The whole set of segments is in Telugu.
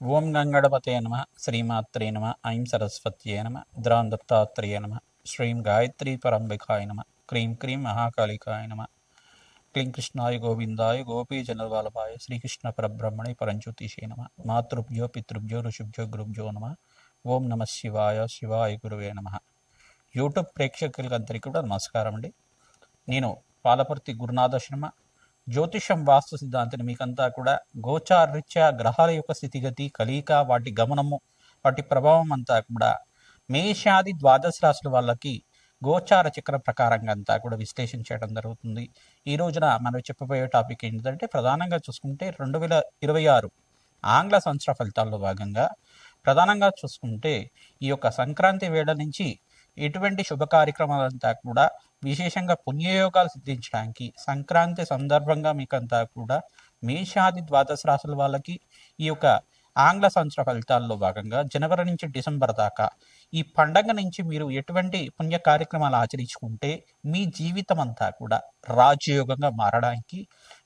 ఓం గంగడపతే నమ శ్రీమాత్రే నమ ఐం సరస్వత్యే నమ ద్రాం దత్తాత్రేయ నమ శ్రీం గాయత్రీ పరంబికాయ నమ క్రీం క్రీం మహాకాళికాయ నమ. క్లీం కృష్ణాయ గోవిందాయ గోపీ జనవల్లభాయ శ్రీకృష్ణ పరబ్రహ్మణే పరంజ్యోతిషే నమ మాతృభ్యో పితృభ్యో ఋషుభ్యో గురుభ్యో నమ. ఓం నమ శివాయ శివాయ గురువే నమ. యూట్యూబ్ ప్రేక్షకులకందరికీ కూడా నమస్కారం అండి నేను పాలపర్తి గురునాథ శర్మ జ్యోతిషం వాస్తు సిద్ధాంతిని మీకంతా కూడా గోచారీత్యా గ్రహాల యొక్క స్థితిగతి కలియిక వాటి గమనము వాటి ప్రభావం అంతా కూడా మేషాది ద్వాదశ రాశుల వాళ్ళకి గోచార చక్ర ప్రకారంగా అంతా కూడా విశ్లేషణ చేయడం జరుగుతుంది. ఈ రోజున మనం చెప్పబోయే టాపిక్ ఏంటంటే ప్రధానంగా చూసుకుంటే రెండు వేల ఇరవై ఆరు ఆంగ్ల సంవత్సర ఫలితాల్లో భాగంగా ప్రధానంగా చూసుకుంటే ఈ యొక్క సంక్రాంతి వేళ నుంచి ఎటువంటి శుభ కార్యక్రమాలంతా కూడా విశేషంగా పుణ్యయోగాలు సిద్ధించడానికి సంక్రాంతి సందర్భంగా మీకంతా కూడా మేషాది ద్వాదశ రాశుల వాళ్ళకి ఈ యొక్క ఆంగ్ల సంవత్సర ఫలితాల్లో భాగంగా జనవరి నుంచి డిసెంబర్ దాకా ఈ పండగ నుంచి మీరు ఎటువంటి పుణ్య కార్యక్రమాలు ఆచరించుకుంటే మీ జీవితం అంతా కూడా రాజయోగంగా మారడానికి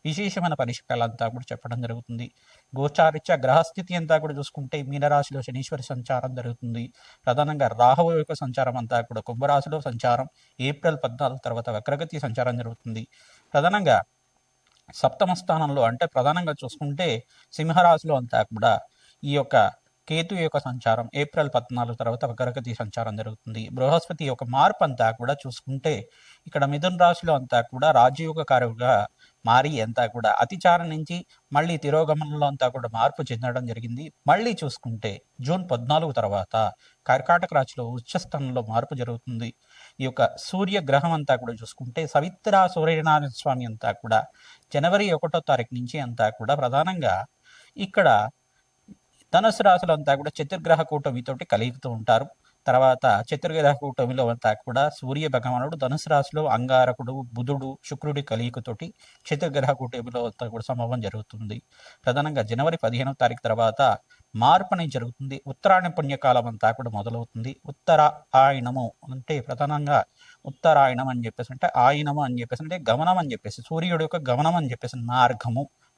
విశేషమైన పరిష్కారాలంతా కూడా చెప్పడం జరుగుతుంది. గోచారిత్య గ్రహస్థితి అంతా కూడా చూసుకుంటే మీనరాశిలో శనీశ్వరి సంచారం జరుగుతుంది. ప్రధానంగా రాహువు యొక్క సంచారం అంతా కూడా కుంభరాశిలో సంచారం. ఏప్రిల్ పద్నాలుగు తర్వాత వక్రగతి సంచారం జరుగుతుంది. ప్రధానంగా సప్తమ స్థానంలో అంటే ప్రధానంగా చూసుకుంటే సింహరాశిలో అంతా కూడా ఈ యొక్క కేతు యొక్క సంచారం ఏప్రిల్ పద్నాలుగు తర్వాత వక్రగతి సంచారం జరుగుతుంది. బృహస్పతి యొక్క మార్పు అంతా కూడా చూసుకుంటే ఇక్కడ మిథున రాశిలో అంతా కూడా రాజయోగ కారుగా మారి అంతా కూడా అతిచారం నుంచి మళ్ళీ తిరోగమనంలో అంతా కూడా మార్పు చెందడం జరిగింది. మళ్ళీ చూసుకుంటే జూన్ పద్నాలుగు తర్వాత కర్కాటక రాశిలో ఉచ్చస్థానంలో మార్పు జరుగుతుంది. ఈ యొక్క సూర్య గ్రహం అంతా కూడా చూసుకుంటే సవిత్ర సూర్యనారాయణ స్వామి అంతా కూడా జనవరి ఒకటో తారీఖు నుంచి అంతా కూడా ప్రధానంగా ఇక్కడ ధనుసు రాశులు అంతా కూడా చతుర్గ్రహ కూటమితోటి కలుగుతూ ఉంటారు. తర్వాత చతుర్గ్రహ కూటమిలో అంతా కూడా సూర్య భగవానుడు ధనుసు రాశిలో అంగారకుడు బుధుడు శుక్రుడి కలియుకతోటి చతుర్గ్రహ కూటమిలో అంతా కూడా సంభవం జరుగుతుంది. ప్రధానంగా జనవరి పదిహేనవ తారీఖు తర్వాత మార్పు అనేది జరుగుతుంది. ఉత్తరాయణ పుణ్యకాలం అంతా కూడా మొదలవుతుంది. ఉత్తర ఆయనము అంటే ప్రధానంగా ఉత్తరాయణం అని చెప్పేసి అంటే ఆయనము అని చెప్పేసి అంటే గమనం అని చెప్పేసి సూర్యుడు యొక్క గమనం అని చెప్పేసి మార్గము.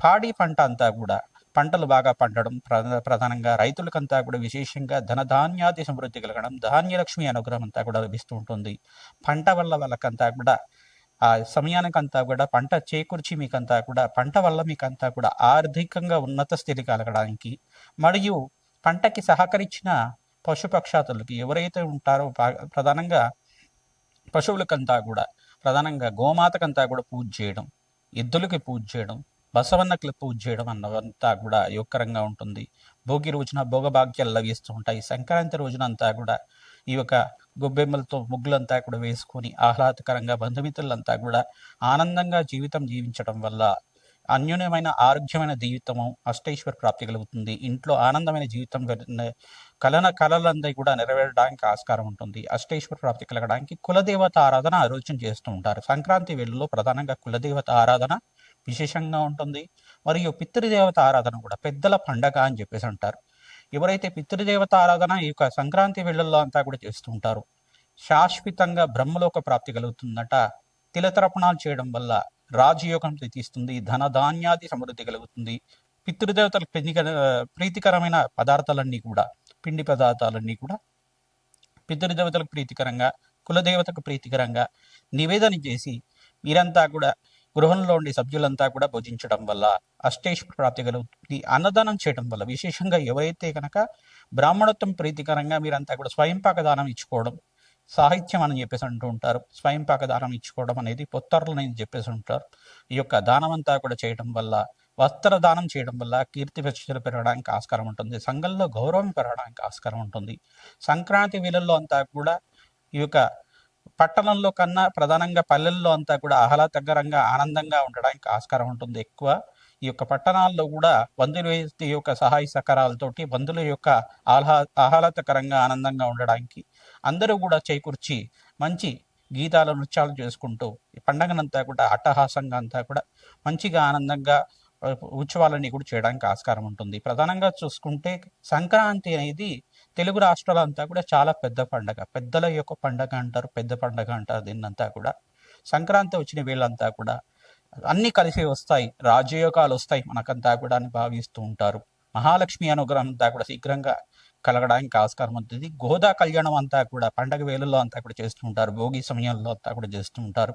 పాడి పంట అంతా కూడా పంటలు బాగా పండడం ప్రధానంగా రైతులకంతా కూడా విశేషంగా ధనధాన్యాది సమృద్ధి కలగడం ధాన్యలక్ష్మి అనుగ్రహం అంతా కూడా లభిస్తూ ఉంటుంది. పంట వల్ల వాళ్ళకంతా కూడా ఆ సమయానికంతా కూడా పంట చేకూర్చి మీకంతా కూడా పంట వల్ల మీకంతా కూడా ఆర్థికంగా ఉన్నత స్థితి కలగడానికి మరియు పంటకి సహకరించిన పశుపక్షాతులకి ఎవరైతే ఉంటారో పా- ప్రధానంగా పశువులకంతా కూడా ప్రధానంగా గోమాతకంతా కూడా పూజ చేయడం ఎద్దులకి పూజ చేయడం బసవన్న క్లిప్ ఉజ్జేయడం అన్నవంతా కూడా యోగకరంగా ఉంటుంది. భోగి రోజున భోగభాగ్యాలు లభిస్తూ ఉంటాయి. సంక్రాంతి రోజున అంతా కూడా ఈ యొక్క గొబ్బెమ్మలతో ముగ్గులంతా కూడా వేసుకొని ఆహ్లాదకరంగా బంధుమిత్రులంతా కూడా ఆనందంగా జీవితం జీవించడం వల్ల అన్యోన్యమైన ఆరోగ్యమైన జీవితము అష్టైశ్వర ప్రాప్తి కలుగుతుంది. ఇంట్లో ఆనందమైన జీవితం కలన కళలందరి కూడా నెరవేరడానికి ఆస్కారం ఉంటుంది. అష్టైశ్వర ప్రాప్తి కలగడానికి కులదేవత ఆరాధన ఆలోచన చేస్తూ ఉంటారు. సంక్రాంతి వేళల్లో ప్రధానంగా కులదేవత ఆరాధన విశేషంగా ఉంటుంది. మరియు పితృదేవత ఆరాధన కూడా పెద్దల పండగ అని చెప్పేసి అంటారు. ఎవరైతే పితృదేవత ఆరాధన ఈ యొక్క సంక్రాంతి వేళల్లో అంతా కూడా చేస్తూ ఉంటారు శాశ్వతంగా బ్రహ్మలోక ప్రాప్తి కలుగుతుందట. తిలతర్పణాలు చేయడం వల్ల రాజయోగం తీస్తుంది ధన ధాన్యాది సమృద్ధి కలుగుతుంది. పితృదేవతల ప్రీతికర ప్రీతికరమైన పదార్థాలన్నీ కూడా పిండి పదార్థాలన్నీ కూడా పితృదేవతలకు ప్రీతికరంగా కులదేవతకు ప్రీతికరంగా నివేదన చేసి మీరంతా కూడా గృహంలో ఉండే సభ్యులంతా కూడా భుజించడం వల్ల అష్టేశ్వర ప్రాప్తి కలుగుతుంది. అన్నదానం చేయడం వల్ల విశేషంగా ఎవరైతే కనుక బ్రాహ్మణత్వం ప్రీతికరంగా మీరంతా కూడా స్వయంపాక దానం ఇచ్చుకోవడం సాహిత్యం అని చెప్పేసి అంటూ ఉంటారు. స్వయంపాక దానం ఇచ్చుకోవడం అనేది పొత్తర్లని చెప్పేసి ఉంటారు ఈ యొక్క దానం అంతా కూడా చేయడం వల్ల వస్త్ర దానం చేయడం వల్ల కీర్తి ప్రతిష్టలు పెరగడానికి ఆస్కారం ఉంటుంది. సంఘంలో గౌరవం పెరగడానికి ఆస్కారం ఉంటుంది. సంక్రాంతి వేళల్లో అంతా కూడా ఈ యొక్క పట్టణంలో కన్నా ప్రధానంగా పల్లెల్లో అంతా కూడా ఆహ్లాదకరంగా ఆనందంగా ఉండడానికి ఆస్కారం ఉంటుంది ఎక్కువ. ఈ యొక్క పట్టణాల్లో కూడా బంధువుల యొక్క సహాయ సహకారాలతోటి బంధువుల యొక్క ఆహ్లా ఆహ్లాదకరంగా ఆనందంగా ఉండడానికి అందరూ కూడా చేకూర్చి మంచి గీతాల నృత్యాలు చేసుకుంటూ ఈ పండగనంతా కూడా అట్టహాసంగా అంతా కూడా మంచిగా ఆనందంగా ఉత్సవాలని ఉత్సవాలన్నీ కూడా చేయడానికి ఆస్కారం ఉంటుంది. ప్రధానంగా చూసుకుంటే సంక్రాంతి అనేది తెలుగు రాష్ట్రాలంతా కూడా చాలా పెద్ద పండగ. పెద్దల యొక్క పండగ అంటారు పెద్ద పండగ అంటారు దీన్నంతా కూడా. సంక్రాంతి వచ్చిన వీళ్ళంతా కూడా అన్ని కలిసి వస్తాయి రాజయోగాలు వస్తాయి మనకంతా కూడా అని భావిస్తూ ఉంటారు. మహాలక్ష్మి అనుగ్రహం అంతా కూడా శీఘ్రంగా కలగడానికి ఆస్కారం ఉంటుంది. గోదా కళ్యాణం అంతా కూడా పండగ వేళల్లో అంతా కూడా చేస్తూ ఉంటారు. భోగి సమయంలో అంతా కూడా చేస్తూ ఉంటారు.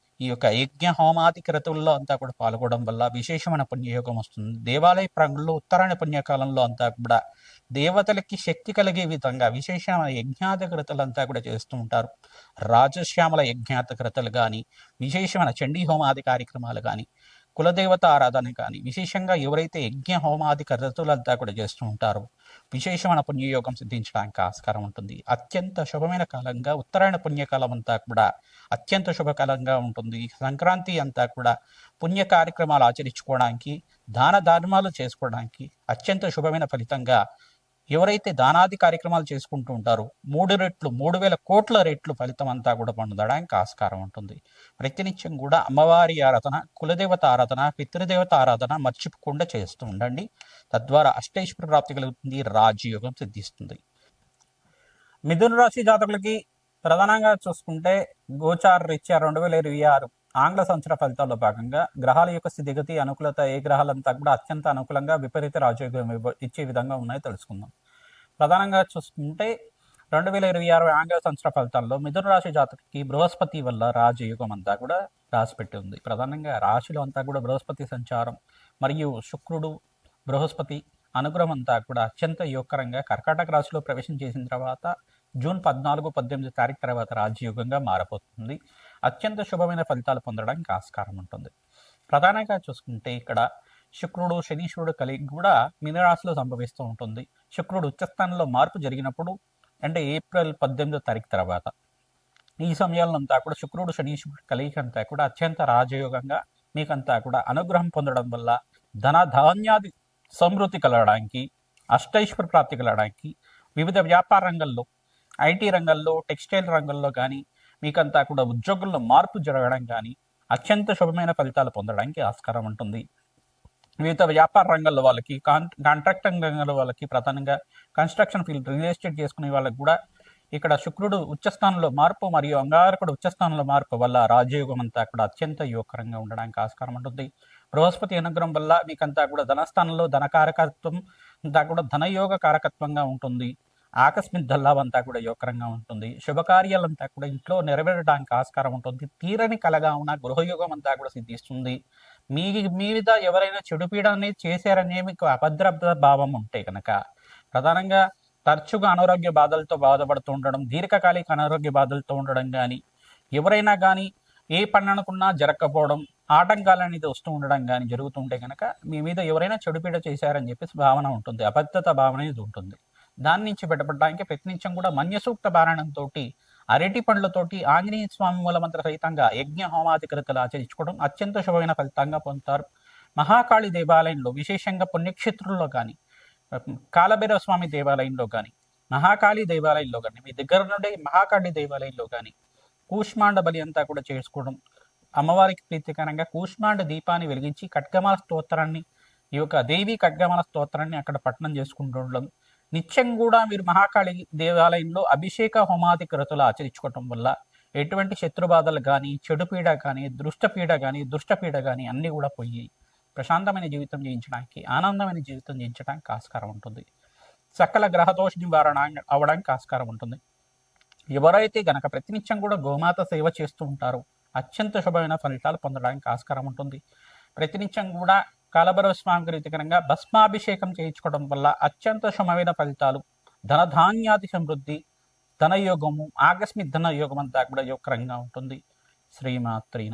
ఈ యొక్క యజ్ఞ హోమాది క్రతువుల్లో అంతా కూడా పాల్గొనడం వల్ల విశేషమైన పుణ్యయోగం వస్తుంది. దేవాలయ ప్రాంగణంలో ఉత్తరాయణ పుణ్యకాలంలో అంతా కూడా దేవతలకి శక్తి కలిగే విధంగా విశేషమైన యజ్ఞాత అంతా కూడా చేస్తూ ఉంటారు. రాజశ్యామల యజ్ఞాత కానీ విశేషమైన చండీ హోమాది కార్యక్రమాలు కానీ కులదేవత ఆరాధన కానీ విశేషంగా ఎవరైతే యజ్ఞ హోమాది క్రతులంతా కూడా చేస్తూ ఉంటారో విశేషమైన పుణ్యయోగం సిద్ధించడానికి ఆస్కారం ఉంటుంది. అత్యంత శుభమైన కాలంగా ఉత్తరాయణ పుణ్యకాలం అంతా కూడా అత్యంత శుభకాలంగా ఉంటుంది. సంక్రాంతి అంతా కూడా పుణ్య కార్యక్రమాలు ఆచరించుకోవడానికి దాన ధర్మాలు చేసుకోవడానికి అత్యంత శుభమైన ఫలితంగా ఎవరైతే దానాది కార్యక్రమాలు చేసుకుంటూ ఉంటారో మూడు రెట్లు మూడు వేల కోట్ల రెట్లు ఫలితం అంతా కూడా పొందడానికి ఆస్కారం ఉంటుంది. ప్రతినిత్యం కూడా అమ్మవారి ఆరాధన కులదేవత ఆరాధన పితృదేవత ఆరాధన మర్చిపోకుండా చేస్తూ ఉండండి. తద్వారా అష్టైశ్వర ప్రాప్తి కలుగుతుంది రాజయోగం సిద్ధిస్తుంది. మిథున రాశి జాతకులకి ప్రధానంగా చూసుకుంటే గోచార రీత్యా రెండు వేల ఇరవై ఆరు ఆంగ్ల సంవత్సర ఫలితాల్లో భాగంగా గ్రహాల యొక్క స్థితిగతి అనుకూలత ఏ గ్రహాలంతా కూడా అత్యంత అనుకూలంగా విపరీత రాజయోగం ఇచ్చే విధంగా ఉన్నాయో తెలుసుకుందాం. ప్రధానంగా చూసుకుంటే రెండు వేల ఇరవై ఆరు ఆంగ్ల సంవత్సర ఫలితాల్లో మిథున రాశి జాతకి బృహస్పతి వల్ల రాజయోగం అంతా కూడా రాసిపెట్టి ఉంది. ప్రధానంగా రాశిలో అంతా కూడా బృహస్పతి సంచారం మరియు శుక్రుడు బృహస్పతి అనుగ్రహం అంతా కూడా అత్యంత యోగకరంగా కర్కాటక రాశిలో ప్రవేశం చేసిన తర్వాత జూన్ పద్నాలుగు పద్దెనిమిది తారీఖు తర్వాత రాజయోగంగా మారబోతుంది. అత్యంత శుభమైన ఫలితాలు పొందడానికి ఆస్కారం ఉంటుంది. ప్రధానంగా చూసుకుంటే ఇక్కడ శుక్రుడు శనీశ్వరుడు కలిగి కూడా మీనరాశిలో సంభవిస్తూ ఉంటుంది. శుక్రుడు ఉచ్చస్థానంలో మార్పు జరిగినప్పుడు అంటే ఏప్రిల్ పద్దెనిమిదో తారీఖు తర్వాత. ఈ సమయాలంతా కూడా శుక్రుడు శనీశ్వరుడు కలిగి అంతా కూడా అత్యంత రాజయోగంగా మీకంతా కూడా అనుగ్రహం పొందడం వల్ల ధన ధాన్యాది సమృద్ధి కలగడానికి అష్టైశ్వర ప్రాప్తి కలగడానికి వివిధ వ్యాపార రంగంలో ఐటీ రంగంలో టెక్స్టైల్ రంగంలో కానీ మీకంతా కూడా ఉద్యోగుల్లో మార్పు జరగడం కానీ అత్యంత శుభమైన ఫలితాలు పొందడానికి ఆస్కారం ఉంటుంది. వివిధ వ్యాపార రంగంలో వాళ్ళకి కాన్ కాంట్రాక్టింగ్ రంగంలో వాళ్ళకి ప్రధానంగా కన్స్ట్రక్షన్ ఫీల్డ్ రియల్ ఎస్టేట్ చేసుకునే వాళ్ళకి కూడా ఇక్కడ శుక్రుడు ఉచ్చస్థానంలో మార్పు మరియు అంగారకుడు ఉచ్చస్థానంలో మార్పు వల్ల రాజయోగం అంతా కూడా అత్యంత యోగకరంగా ఉండడానికి ఆస్కారం ఉంటుంది. బృహస్పతి అనుగ్రహం వల్ల మీకంతా కూడా ధనస్థానంలో ధనకారకత్వం అంతా కూడా ధనయోగ కారకత్వంగా ఉంటుంది. ఆకస్మిక దల్లాభం అంతా కూడా యోగకరంగా ఉంటుంది. శుభకార్యాలంతా కూడా ఇంట్లో నెరవేరడానికి ఆస్కారం ఉంటుంది. తీరని కలగా ఉన్న గృహయోగం అంతా కూడా సిద్ధిస్తుంది. మీ మీద ఎవరైనా చెడు పీడ అనేది చేశారనే మీకు అభద్రత భావం ఉంటే కనుక ప్రధానంగా తరచుగా అనారోగ్య బాధలతో బాధపడుతూ ఉండడం దీర్ఘకాలిక అనారోగ్య బాధలతో ఉండడం కానీ ఎవరైనా కానీ ఏ పని అనుకున్నా జరగకపోవడం ఆటంకాలు అనేది వస్తూ ఉండడం కానీ జరుగుతుంటే కనుక మీ మీద ఎవరైనా చెడుపీడ చేశారని చెప్పేసి భావన ఉంటుంది అభద్రత భావన అనేది ఉంటుంది. దాని నుంచి బయటపడడానికి ప్రతినిత్యం కూడా మన్యసూక్త బారణంతో అరటి పండ్లతోటి ఆంజనేయ స్వామి మూలమంత్ర సహితంగా యజ్ఞ హోమాది కృతలు ఆచరించుకోవడం అత్యంత శుభమైన ఫలితంగా పొందుతారు. మహాకాళి దేవాలయంలో విశేషంగా పుణ్యక్షేత్రుల్లో కానీ కాలభైరవ స్వామి దేవాలయంలో కానీ మహాకాళి దేవాలయంలో కానీ మీ దగ్గర నుండి మహాకాళి దేవాలయంలో కానీ కూష్మాండ బలి అంతా కూడా చేసుకోవడం అమ్మవారికి ప్రీతికరంగా కూష్మాండ దీపాన్ని వెలిగించి ఖడ్గమాల స్తోత్రాన్ని ఈ యొక్క దేవి ఖడ్గమాల స్తోత్రాన్ని అక్కడ పఠనం చేసుకుంటుండడం నిత్యం కూడా మీరు మహాకాళి దేవాలయంలో అభిషేక హోమాది క్రతులు ఆచరించుకోవటం వల్ల ఎటువంటి శత్రుబాధలు కానీ చెడు పీడ కానీ దృష్టపీడ కానీ దుష్టపీడ కానీ అన్నీ కూడా పోయి ప్రశాంతమైన జీవితం జీవించడానికి ఆనందమైన జీవితం జీవించడానికి ఆస్కారం ఉంటుంది. సకల గ్రహదోష నివారణ అవడానికి ఆస్కారం ఉంటుంది. ఎవరైతే గనక ప్రతినిత్యం కూడా గోమాత సేవ చేస్తూ ఉంటారో అత్యంత శుభమైన ఫలితాలు పొందడానికి ఆస్కారం ఉంటుంది. ప్రతినిత్యం కూడా కలబరవ స్వామికి భస్మాభిషేకం చేయించుకోవడం వల్ల అత్యంత శుభమైన ఫలితాలు. ధనధాన్యాది సమృద్ధి ధనయోగము ఆకస్మిక ధనయోగం అంతా కూడా యోగకరంగా ఉంటుంది. శ్రీమాత్రి